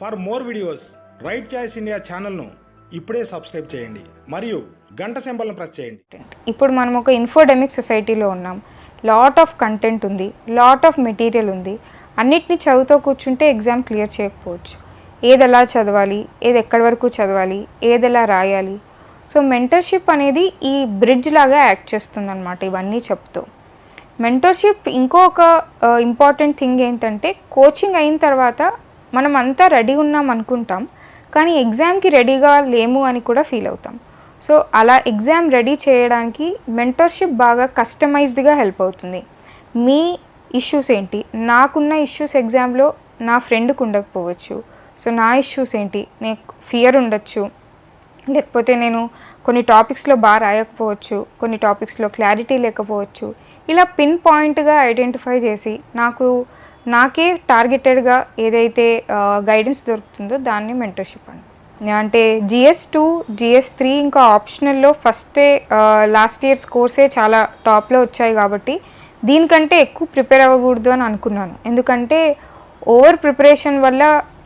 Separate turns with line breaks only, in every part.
For more videos right choice India ఛానల్ను ఇప్పుడే subscribe చేయండి. మరియు గంట సింబల్ని ప్రెస్ చేయండి.
ఇప్పుడు మనం ఒక ఇన్ఫోడెమిక్ సొసైటీలో ఉన్నాం. లాట్ ఆఫ్ కంటెంట్ ఉంది లాట్ ఆఫ్ మెటీరియల్ ఉంది. అన్నిటిని చదువుతూ కూర్చుంటే ఎగ్జామ్ క్లియర్ చేయకపోవచ్చు. ఏది ఎలా చదవాలి ఏది ఎక్కడి వరకు చదవాలి ఏది ఎలా రాయాలి. సో మెంటర్షిప్ అనేది ఈ బ్రిడ్జ్ లాగా యాక్ట్ చేస్తుంది అనమాట ఇవన్నీ చెప్తూ. మెంటర్షిప్ ఇంకొక ఇంపార్టెంట్ థింగ్ ఏంటంటే కోచింగ్ అయిన తర్వాత మనం అంతా రెడీ ఉన్నాం అనుకుంటాం కానీ ఎగ్జామ్కి రెడీగా లేము అని కూడా ఫీల్ అవుతాం. సో అలా ఎగ్జామ్ రెడీ చేయడానికి మెంటర్షిప్ బాగా కస్టమైజ్డ్గా హెల్ప్ అవుతుంది. మీ ఇష్యూస్ ఏంటి? నాకున్న ఇష్యూస్ ఎగ్జామ్లో నా ఫ్రెండ్కి ఉండకపోవచ్చు. సో నా ఇష్యూస్ ఏంటి? నాకు ఫియర్ ఉండొచ్చు. లేకపోతే నేను కొన్ని టాపిక్స్లో బాగా రాయకపోవచ్చు కొన్ని టాపిక్స్లో క్లారిటీ లేకపోవచ్చు. ఇలా పిన్ పాయింట్గా ఐడెంటిఫై చేసి నాకు నాకే టార్గెటెడ్గా ఏదైతే గైడెన్స్ దొరుకుతుందో దాన్ని మెంటర్షిప్ అండి. అంటే జిఎస్ టూ జిఎస్ త్రీ ఇంకా ఆప్షనల్లో ఫస్టే లాస్ట్ ఇయర్స్ కోర్సే చాలా టాప్లో వచ్చాయి కాబట్టి దీనికంటే ఎక్కువ ప్రిపేర్ అవ్వకూడదు అని అనుకున్నాను. ఎందుకంటే ఓవర్ ప్రిపరేషన్ వల్ల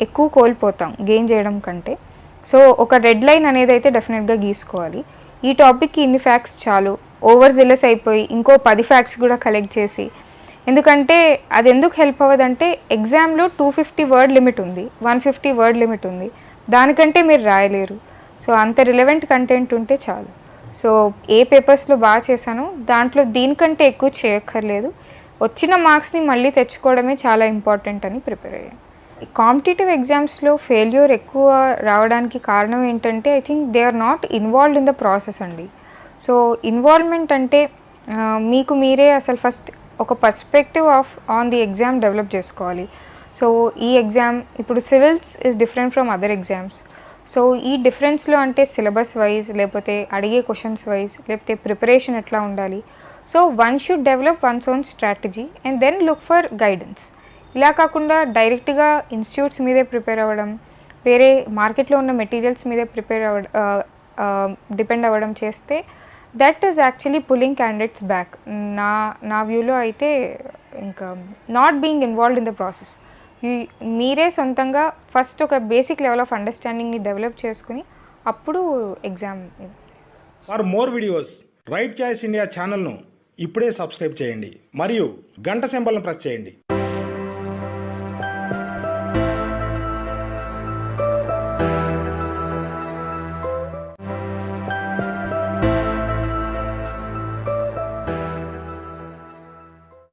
ఎక్కువ కోల్పోతాం గెయిన్ చేయడం కంటే. సో ఒక రెడ్ లైన్ అనేది అయితే డెఫినెట్గా గీసుకోవాలి. ఈ టాపిక్కి ఇన్ని ఫ్యాక్ట్స్ చాలు. ఓవర్ జిల్లెస్ అయిపోయి ఇంకో పది ఫ్యాక్ట్స్ కూడా కలెక్ట్ చేసి ఎందుకంటే అది ఎందుకు హెల్ప్ అవ్వదంటే ఎగ్జామ్లో టూ ఫిఫ్టీ వర్డ్ లిమిట్ ఉంది వన్ ఫిఫ్టీ వర్డ్ లిమిట్ ఉంది. దానికంటే మీరు రాయలేరు. సో అంత రిలవెంట్ కంటెంట్ ఉంటే చాలు. సో ఏ పేపర్స్లో బాగా చేశానో దాంట్లో దీనికంటే ఎక్కువ చేయక్కర్లేదు. వచ్చిన మార్క్స్ని మళ్ళీ తెచ్చుకోవడమే చాలా ఇంపార్టెంట్ అని ప్రిపేర్ అయ్యాను. కాంపిటేటివ్ ఎగ్జామ్స్లో ఫెయిల్యూర్ ఎక్కువ రావడానికి కారణం ఏంటంటే I think they are not involved in the process అండి. సో ఇన్వాల్వ్మెంట్ అంటే మీకు మీరే అసలు ఫస్ట్ ఒక perspective of on the exam develop చేసుకోవాలి. సో ఈ ఎగ్జామ్ ఇప్పుడు civils is different from other exams so ఈ డిఫరెన్స్లో అంటే సిలబస్ వైజ్ లేకపోతే అడిగే క్వశ్చన్స్ వైజ్ లేకపోతే ప్రిపరేషన్ ఎట్లా ఉండాలి? So one should develop one's own strategy and then look for guidance ఇలా కాకుండా డైరెక్ట్గా ఇన్స్టిట్యూట్స్ మీదే ప్రిపేర్ అవ్వడం వేరే మార్కెట్లో ఉన్న మెటీరియల్స్ మీదే ప్రిపేర్ అవ్వడం డిపెండ్ అవ్వడం చేస్తే that is actually pulling candidates back నా నా వ్యూలో అయితే ఇంకా not being involved in the process మీరే సొంతంగా ఫస్ట్ ఒక బేసిక్ లెవెల్ ఆఫ్ అండర్స్టాండింగ్ని డెవలప్ చేసుకుని అప్పుడు exam
for more videos right choice India ఛానల్ను ఇప్పుడే సబ్స్క్రైబ్ చేయండి. మరియు గంట సింబల్ను ప్రెస్ చేయండి.